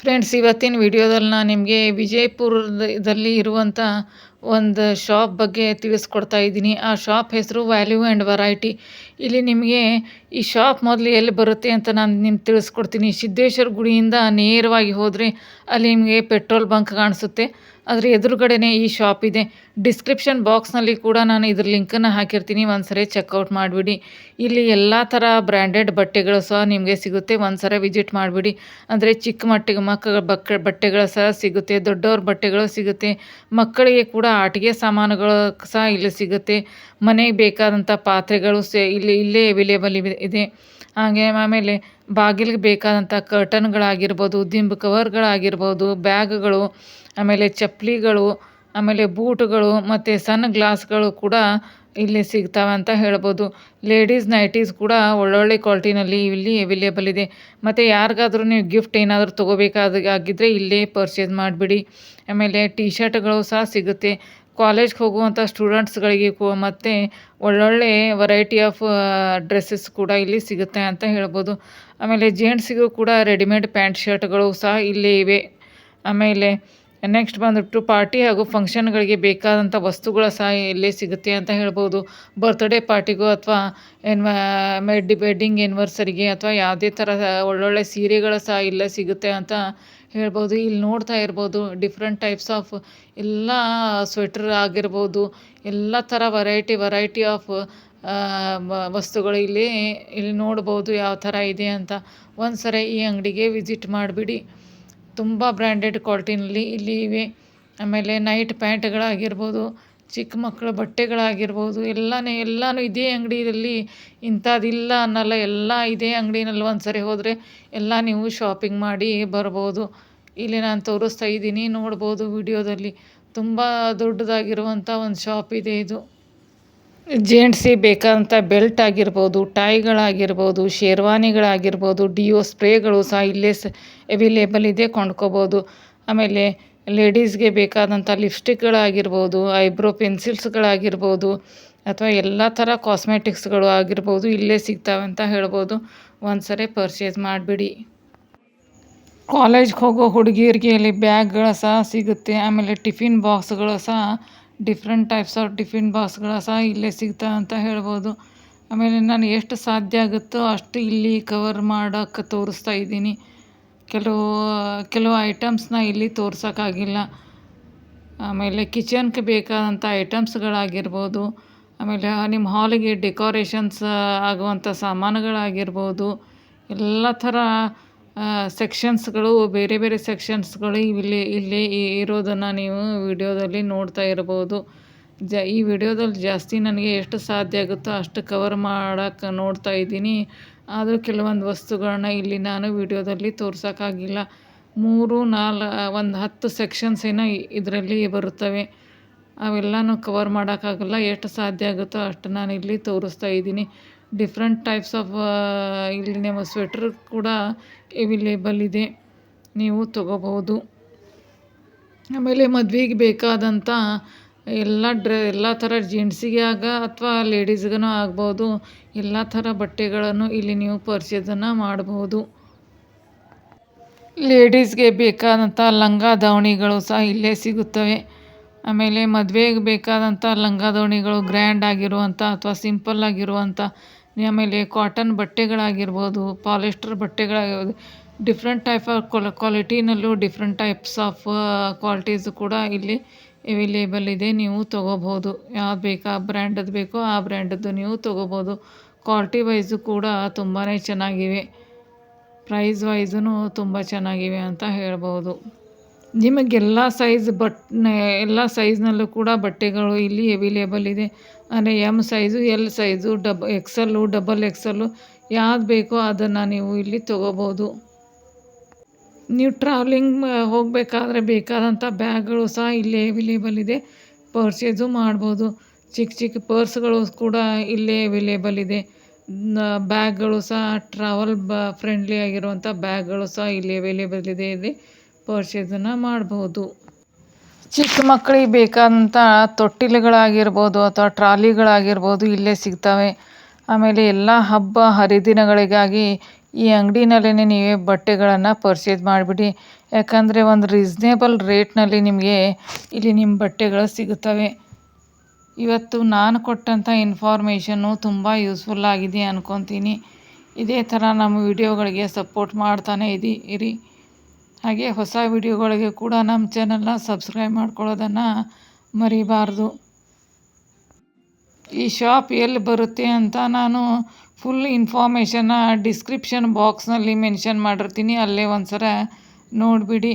Friends ಇವತ್ತಿನ ವಿಡಿಯೋದಲ್ಲಿ ನಾನು ನಿಮಗೆ ವಿಜಯಪುರದಲ್ಲಿ ಇರುವಂಥ ಒಂದು ಶಾಪ್ ಬಗ್ಗೆ ತಿಳಿಸ್ಕೊಡ್ತಾ ಇದ್ದೀನಿ. ಆ ಶಾಪ್ ಹೆಸರು ವ್ಯಾಲ್ಯೂ ಆ್ಯಂಡ್ ವೆರೈಟಿ ಇಲ್ಲಿ ನಿಮಗೆ ಈ ಶಾಪ್ ಮೊದಲು ಎಲ್ಲಿ ಬರುತ್ತೆ ಅಂತ ನಾನು ನಿಮ್ಗೆ ತಿಳಿಸ್ಕೊಡ್ತೀನಿ. ಸಿದ್ದೇಶ್ವರ ಗುಡಿಯಿಂದ ನೇರವಾಗಿ ಹೋದರೆ ಅಲ್ಲಿ ನಿಮಗೆ ಪೆಟ್ರೋಲ್ ಬಂಕ್ ಕಾಣಿಸುತ್ತೆ. ಅದರ ಎದುರುಗಡೆನೇ ಈ ಶಾಪ್ ಇದೆ. ಡಿಸ್ಕ್ರಿಪ್ಷನ್ ಬಾಕ್ಸ್ನಲ್ಲಿ ಕೂಡ ನಾನು ಇದ್ರ ಲಿಂಕನ್ನು ಹಾಕಿರ್ತೀನಿ. ಒಂದ್ಸರಿ ಚೆಕ್ಔಟ್ ಮಾಡಿಬಿಡಿ. ಇಲ್ಲಿ ಎಲ್ಲ ಥರ ಬ್ರ್ಯಾಂಡೆಡ್ ಬಟ್ಟೆಗಳು ಸಹ ನಿಮಗೆ ಸಿಗುತ್ತೆ. ಒಂದ್ಸರಿ ವಿಸಿಟ್ ಮಾಡಿಬಿಡಿ. ಅಂದರೆ ಚಿಕ್ಕ ಮಟ್ಟಿಗೆ ಮಕ್ಕಳ ಬಕ್ಕ, ಬಟ್ಟೆಗಳು ಸಹ ಸಿಗುತ್ತೆ. ದೊಡ್ಡವ್ರ ಬಟ್ಟೆಗಳು ಸಿಗುತ್ತೆ. ಮಕ್ಕಳಿಗೆ ಕೂಡ ಆಟಿಕೆ ಸಾಮಾನುಗಳು ಸಹ ಇಲ್ಲಿ ಸಿಗುತ್ತೆ. ಮನೆಗೆ ಬೇಕಾದಂಥ ಪಾತ್ರೆಗಳು ಸೇ, ಇಲ್ಲಿ, ಇಲ್ಲೇ ಅವೈಲೇಬಲ್ ಇದೆ. ಹಾಗೆ ಆಮೇಲೆ ಬಾಗಿಲಿಗೆ ಬೇಕಾದಂಥ ಕರ್ಟನ್ಗಳಾಗಿರ್ಬೋದು ದಿಂಬು ಕವರ್ಗಳಾಗಿರ್ಬೋದು ಬ್ಯಾಗ್ಗಳು, ಆಮೇಲೆ ಚಪ್ಪಲಿಗಳು, ಆಮೇಲೆ ಬೂಟುಗಳು, ಮತ್ತು ಸನ್ ಗ್ಲಾಸ್ಗಳು ಕೂಡ ಇಲ್ಲಿ ಸಿಗ್ತಾವೆ ಅಂತ ಹೇಳ್ಬೋದು. ಲೇಡೀಸ್ ನೈಟೀಸ್ ಕೂಡ ಒಳ್ಳೊಳ್ಳೆ ಕ್ವಾಲಿಟಿನಲ್ಲಿ ಇಲ್ಲಿ ಅವೈಲೇಬಲ್ ಇದೆ. ಮತ್ತು ಯಾರಿಗಾದ್ರೂ ನೀವು ಗಿಫ್ಟ್ ಏನಾದರೂ ತೊಗೋಬೇಕಾದ ಆಗಿದ್ದರೆ ಇಲ್ಲೇ ಪರ್ಚೇಸ್ ಮಾಡಿಬಿಡಿ. ಆಮೇಲೆ ಟೀ ಶರ್ಟ್ಗಳು ಸಹ ಸಿಗುತ್ತೆ. ಕಾಲೇಜ್ಗೆ ಹೋಗುವಂಥ ಸ್ಟೂಡೆಂಟ್ಸ್ಗಳಿಗೆ ಕೂ ಮತ್ತು ಒಳ್ಳೊಳ್ಳೆ ವೆರೈಟಿ ಆಫ್ ಡ್ರೆಸ್ಸಸ್ ಕೂಡ ಇಲ್ಲಿ ಸಿಗುತ್ತೆ ಅಂತ ಹೇಳ್ಬೋದು. ಆಮೇಲೆ ಜೆಂಟ್ಸಿಗೂ ಕೂಡ ರೆಡಿಮೇಡ್ ಪ್ಯಾಂಟ್ ಶರ್ಟ್ಗಳು ಸಹ ಇಲ್ಲೇ ಇವೆ. ಆಮೇಲೆ ನೆಕ್ಸ್ಟ್ ಬಂದುಬಿಟ್ಟು ಪಾರ್ಟಿ ಹಾಗೂ ಫಂಕ್ಷನ್ಗಳಿಗೆ ಬೇಕಾದಂಥ ವಸ್ತುಗಳ ಸಹ ಇಲ್ಲೇ ಸಿಗುತ್ತೆ ಅಂತ ಹೇಳ್ಬೋದು. ಬರ್ತ್ಡೇ ಪಾರ್ಟಿಗೂ ಅಥವಾ ಎನ್ವ ಮೆಡ್ ವೆಡ್ಡಿಂಗ್ ಎನಿವರ್ಸರಿಗೆ ಅಥವಾ ಯಾವುದೇ ಥರ ಒಳ್ಳೊಳ್ಳೆ ಸೀರೆಗಳು ಸಹ ಇಲ್ಲೇ ಸಿಗುತ್ತೆ ಅಂತ ಹೇಳ್ಬೋದು. ಇಲ್ಲಿ ನೋಡ್ತಾ ಇರ್ಬೋದು ಡಿಫ್ರೆಂಟ್ ಟೈಪ್ಸ್ ಆಫ್ ಎಲ್ಲ ಸ್ವೆಟರ್ ಆಗಿರ್ಬೋದು. ಎಲ್ಲ ಥರ ವೆರೈಟಿ ವೆರೈಟಿ ಆಫ್ ವಸ್ತುಗಳು ಇಲ್ಲಿ ಇಲ್ಲಿ ನೋಡ್ಬೋದು ಯಾವ ಥರ ಇದೆ ಅಂತ. ಒಂದು ಸರಿ ಈ ಅಂಗಡಿಗೆ ವಿಸಿಟ್ ಮಾಡಿಬಿಡಿ. ತುಂಬ ಬ್ರ್ಯಾಂಡೆಡ್ ಕ್ವಾಲ್ಟಿನಲ್ಲಿ ಇಲ್ಲಿ ಇವೆ. ಆಮೇಲೆ ನೈಟ್ ಪ್ಯಾಂಟ್ಗಳಾಗಿರ್ಬೋದು ಚಿಕ್ಕ ಮಕ್ಕಳ ಬಟ್ಟೆಗಳಾಗಿರ್ಬೋದು, ಎಲ್ಲನೇ, ಎಲ್ಲನೂ ಇದೇ ಅಂಗಡಿಯಲ್ಲಿ ಇಂಥದ್ದಿಲ್ಲ ಅನ್ನಲ್ಲ, ಎಲ್ಲ ಇದೇ ಅಂಗಡಿನಲ್ಲಿ ಒಂದು ಸರಿ ಹೋದರೆ ಎಲ್ಲ ನೀವು ಶಾಪಿಂಗ್ ಮಾಡಿ ಬರ್ಬೋದು. ಇಲ್ಲಿ ನಾನು ತೋರಿಸ್ತಾ ಇದ್ದೀನಿ, ನೋಡ್ಬೋದು ವಿಡಿಯೋದಲ್ಲಿ. ತುಂಬ ದೊಡ್ಡದಾಗಿರುವಂಥ ಒಂದು ಶಾಪ್ ಇದೆ ಇದು. ಜೆಂಟ್ಸಿಗೆ ಬೇಕಾದಂಥ ಬೆಲ್ಟ್ ಆಗಿರ್ಬೋದು ಟೈಗಳಾಗಿರ್ಬೋದು ಶೇರ್ವಾನಿಗಳಾಗಿರ್ಬೋದು ಡಿಯೋ ಸ್ಪ್ರೇಗಳು ಸಹ ಇಲ್ಲೇ ಸ ಅವೈಲೇಬಲ್ ಇದೆ ಕೊಂಡ್ಕೋಬೋದು. ಆಮೇಲೆ ಲೇಡೀಸ್ಗೆ ಬೇಕಾದಂಥ ಲಿಪ್ಸ್ಟಿಕ್ಗಳಾಗಿರ್ಬೋದು, ಐಬ್ರೋ ಪೆನ್ಸಿಲ್ಸ್ಗಳಾಗಿರ್ಬೋದು, ಅಥವಾ ಎಲ್ಲ ಥರ ಕಾಸ್ಮೆಟಿಕ್ಸ್ಗಳು ಆಗಿರ್ಬೋದು ಇಲ್ಲೇ ಸಿಗ್ತಾವೆ ಅಂತ ಹೇಳ್ಬೋದು. ಒಂದು ಸರಿ ಪರ್ಚೇಸ್ ಮಾಡಿಬಿಡಿ. ಕಾಲೇಜ್ಗೆ ಹೋಗೋ ಹುಡುಗಿಯರಿಗೆ ಇಲ್ಲಿ ಬ್ಯಾಗ್ಗಳು ಸಹ ಸಿಗುತ್ತೆ, ಆಮೇಲೆ ಟಿಫಿನ್ ಬಾಕ್ಸ್ಗಳು ಸಹ ಡಿಫ್ರೆಂಟ್ ಟೈಪ್ಸ್ ಆಫ್ ಟಿಫಿನ್ ಬಾಕ್ಸ್ಗಳು ಸಹ ಇಲ್ಲೇ ಸಿಗ್ತಾವೆ ಅಂತ ಹೇಳ್ಬೋದು. ಆಮೇಲೆ ನಾನು ಎಷ್ಟು ಸಾಧ್ಯ ಆಗುತ್ತೋ ಅಷ್ಟು ಇಲ್ಲಿ ಕವರ್ ಮಾಡೋಕ್ಕೆ ತೋರಿಸ್ತಾ ಇದ್ದೀನಿ. ಕೆಲವು ಕೆಲವು ಐಟಮ್ಸ್ನ ಇಲ್ಲಿ ತೋರ್ಸೋಕ್ಕಾಗಿಲ್ಲ ಆಮೇಲೆ ಕಿಚನ್ಗೆ ಬೇಕಾದಂಥ ಐಟಮ್ಸ್ಗಳಾಗಿರ್ಬೋದು ಆಮೇಲೆ ನಿಮ್ಮ ಹಾಲಿಗೆ ಡೆಕೋರೇಷನ್ಸ್ ಆಗುವಂಥ ಸಾಮಾನುಗಳಾಗಿರ್ಬೋದು. ಎಲ್ಲ ಥರ ಸೆಕ್ಷನ್ಸ್ಗಳು ಬೇರೆ ಬೇರೆ ಸೆಕ್ಷನ್ಸ್ಗಳು ಇಲ್ಲಿ ಇಲ್ಲಿ ಇರೋದನ್ನು ನೀವು ವಿಡಿಯೋದಲ್ಲಿ ನೋಡ್ತಾ ಇರ್ಬೋದು. ಜ, ಈ ವಿಡಿಯೋದಲ್ಲಿ ಜಾಸ್ತಿ ನನಗೆ ಎಷ್ಟು ಸಾಧ್ಯ ಆಗುತ್ತೋ ಅಷ್ಟು ಕವರ್ ಮಾಡೋಕ್ಕೆ ನೋಡ್ತಾ ಇದ್ದೀನಿ. ಆದರೂ ಕೆಲವೊಂದು ವಸ್ತುಗಳನ್ನ ಇಲ್ಲಿ ನಾನು ವಿಡಿಯೋದಲ್ಲಿ ತೋರ್ಸೋಕ್ಕಾಗಿಲ್ಲ. ಮೂರು, ನಾಲ್, ಒಂದು ಹತ್ತು ಸೆಕ್ಷನ್ಸ್ ಏನೋ ಇದರಲ್ಲಿ ಬರುತ್ತವೆ. ಅವೆಲ್ಲನೂ ಕವರ್ ಮಾಡೋಕ್ಕಾಗಲ್ಲ. ಎಷ್ಟು ಸಾಧ್ಯ ಆಗುತ್ತೋ ಅಷ್ಟು ನಾನು ಇಲ್ಲಿ ತೋರಿಸ್ತಾ ಇದ್ದೀನಿ. ಡಿಫ್ರೆಂಟ್ ಟೈಪ್ಸ್ ಆಫ್ ಇಲ್ಲಿ ನಿಮ್ಮ ಸ್ವೆಟ್ರ್ ಕೂಡ ಎವಿಲೇಬಲ್ ಇದೆ. ನೀವು ತಗೋಬೋದು ಆಮೇಲೆ ಮದ್ವೆಗೆ ಬೇಕಾದಂಥ ಎಲ್ಲ ಡ್ರೆ, ಎಲ್ಲ ಥರ ಜೆಂಟ್ಸಿಗೆ ಆಗ ಅಥವಾ ಲೇಡೀಸ್ಗೂ ಆಗ್ಬೋದು ಎಲ್ಲ ಥರ ಬಟ್ಟೆಗಳನ್ನು ಇಲ್ಲಿ ನೀವು ಪರ್ಚೇಸನ್ನು ಮಾಡ್ಬೋದು ಲೇಡೀಸ್ಗೆ ಬೇಕಾದಂಥ ಲಂಗ ದಾವಣಿಗಳು ಸಹ ಇಲ್ಲೇ ಸಿಗುತ್ತವೆ. ಆಮೇಲೆ ಮದುವೆಗೆ ಬೇಕಾದಂಥ ಲಂಗ ದಾವಣಿಗಳು ಗ್ರ್ಯಾಂಡ್ ಆಗಿರುವಂಥ ಅಥವಾ ಸಿಂಪಲ್ ಆಗಿರುವಂಥ ಆಮೇಲೆ ಕಾಟನ್ ಬಟ್ಟೆಗಳಾಗಿರ್ಬೋದು ಪಾಲಿಸ್ಟರ್ ಬಟ್ಟೆಗಳಾಗಿರ್ಬೋದು ಡಿಫ್ರೆಂಟ್ ಟೈಪ್ ಆಫ್ ಕ್ವಾಲಿಟಿನಲ್ಲೂ ಡಿಫ್ರೆಂಟ್ ಟೈಪ್ಸ್ ಆಫ್ ಕ್ವಾಲಿಟೀಸ್ ಕೂಡ ಇಲ್ಲಿ ಅವೈಲೇಬಲ್ ಇದೆ, ನೀವು ತೊಗೋಬೋದು ಯಾವ್ದು ಬೇಕು ಆ ಬ್ರ್ಯಾಂಡದ್ದು ಬೇಕೋ ಆ ಬ್ರ್ಯಾಂಡದ್ದು ನೀವು ತೊಗೋಬೋದು ಕ್ವಾಲಿಟಿ ವೈಸು ಕೂಡ ತುಂಬಾ ಚೆನ್ನಾಗಿವೆ. ಪ್ರೈಸ್ ವೈಸೂ ತುಂಬ ಚೆನ್ನಾಗಿವೆ ಅಂತ ಹೇಳ್ಬೋದು. ನಿಮಗೆಲ್ಲ ಸೈಜ್ ಬಟ್ ಎಲ್ಲ ಸೈಜ್ನಲ್ಲೂ ಕೂಡ ಬಟ್ಟೆಗಳು ಇಲ್ಲಿ ಅವೈಲೇಬಲ್ ಇದೆ. ಅಂದರೆ M size L size dub XL double XL ಯಾವ್ದು ಬೇಕೋ ಅದನ್ನು ನೀವು ಇಲ್ಲಿ ತೊಗೋಬೋದು. ನೀವು ಟ್ರಾವೆಲಿಂಗ್ ಹೋಗಬೇಕಾದ್ರೆ ಬೇಕಾದಂಥ ಬ್ಯಾಗ್ಗಳು ಸಹ ಇಲ್ಲೇ ಅವೈಲೇಬಲ್ ಇದೆ. ಪರ್ಚೇಸು ಮಾಡ್ಬೋದು. ಚಿಕ್ಕ ಚಿಕ್ಕ ಪರ್ಸ್ಗಳು ಕೂಡ ಇಲ್ಲೇ ಅವೈಲೇಬಲ್ ಇದೆ. ಬ್ಯಾಗ್ಗಳು ಸಹ ಟ್ರಾವೆಲ್ ಬ ಫ್ರೆಂಡ್ಲಿ ಆಗಿರುವಂಥ ಬ್ಯಾಗ್ಗಳು ಸಹ ಇಲ್ಲಿ ಅವೈಲೇಬಲ್ ಇದೆ. ಇಲ್ಲಿ ಪರ್ಚೇಸನ್ನು ಮಾಡ್ಬೋದು. ಚಿಕ್ಕ ಮಕ್ಕಳಿಗೆ ಬೇಕಾದಂಥ ತೊಟ್ಟಿಲುಗಳಾಗಿರ್ಬೋದು ಅಥವಾ ಟ್ರಾಲಿಗಳಾಗಿರ್ಬೋದು ಇಲ್ಲೇ ಸಿಗ್ತವೆ. ಆಮೇಲೆ ಎಲ್ಲ ಹಬ್ಬ ಹರಿದಿನಗಳಿಗಾಗಿ ಈ ಅಂಗಡಿನಲ್ಲೇ ನೀವೇ ಬಟ್ಟೆಗಳನ್ನು ಪರ್ಚೇಸ್ ಮಾಡಿಬಿಡಿ. ಯಾಕಂದರೆ ಒಂದು ರೀಸ್ನೇಬಲ್ ರೇಟ್ನಲ್ಲಿ ನಿಮಗೆ ಇಲ್ಲಿ ನಿಮ್ಮ ಬಟ್ಟೆಗಳು ಸಿಗುತ್ತವೆ. ಇವತ್ತು ನಾನು ಕೊಟ್ಟಂಥ ಇನ್ಫಾರ್ಮೇಷನ್ನು ತುಂಬ ಯೂಸ್ಫುಲ್ ಆಗಿದೆ ಅಂದ್ಕೊತೀನಿ ಇದೇ ಥರ ನಮ್ಮ ವಿಡಿಯೋಗಳಿಗೆ ಸಪೋರ್ಟ್ ಮಾಡ್ತಾನೆ ಇರಿ. ಹಾಗೆ ಹೊಸ ವಿಡಿಯೋಗಳಿಗೆ ಕೂಡ ನಮ್ಮ ಚಾನಲ್ನ ಸಬ್ಸ್ಕ್ರೈಬ್ ಮಾಡ್ಕೊಳ್ಳೋದನ್ನು ಮರಿಬಾರ್ದು. ಈ ಶಾಪ್ ಎಲ್ಲಿ ಬರುತ್ತೆ ಅಂತ ನಾನು ಫುಲ್ ಇನ್ಫಾರ್ಮೇಷನ್ನ ಡಿಸ್ಕ್ರಿಪ್ಷನ್ ಬಾಕ್ಸ್ನಲ್ಲಿ ಮೆನ್ಷನ್ ಮಾಡಿರ್ತೀನಿ. ಅಲ್ಲೇ ಒಂದು ಸಲ ನೋಡಿಬಿಡಿ.